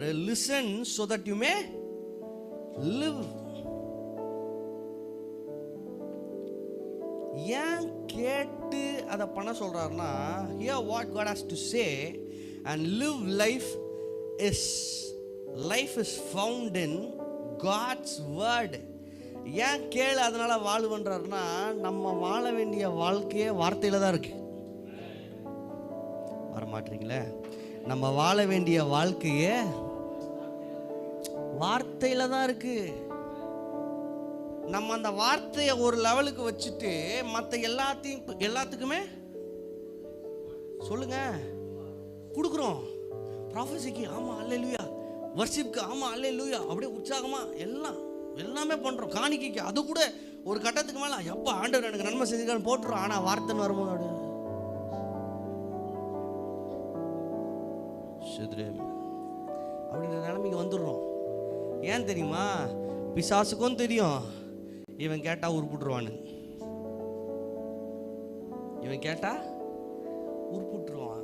Listen so that you may live ஏன் கேட்டு அதை பண்ண சொல்றாருன்னா hear what God has to say and live life is life is found in God's word ஏன் கேளு அதனால் வாழ்வுன்றாருன்னா நம்ம வாழ வேண்டிய வாழ்க்கையே வார்த்தையில் தான் இருக்கு. வர மாட்டீங்களே நம்ம வாழ வேண்டிய வாழ்க்கையே வார்த்தையில தான் இருக்கு. நம்ம அந்த வார்த்தையை ஒரு லெவலுக்கு வச்சுட்டு மற்ற எல்லாத்தையும் எல்லாத்துக்குமே சொல்லுங்க. கொடுக்குறோம். ப்ராஃபஸிக்கு ஆமாம் அல்லேலூயா வர்ஷிப்க்கு ஆமாம் அல்லேலூயா அப்படியே உற்சாகமா எல்லாம் எல்லாமே பண்ணுறோம் காணிக்கைக்கு அது கூட ஒரு கட்டத்துக்கு மேலே எப்போ ஆண்டவர் எனக்கு நன்மை செஞ்சுக்கான்னு போட்டுரும். ஆனால் வார்த்தைன்னு வரும்போது அப்படியே சித்ரேம். அப்படின்ற நிலைமைக்கு வந்துடுறோம். ஏன் தெரியுமா? பிசாசுக்கும் தெரியும். இவன் கேட்டா உருப்பிட்டுருவான்னு இவன் கேட்டா உருப்பிட்டுருவான்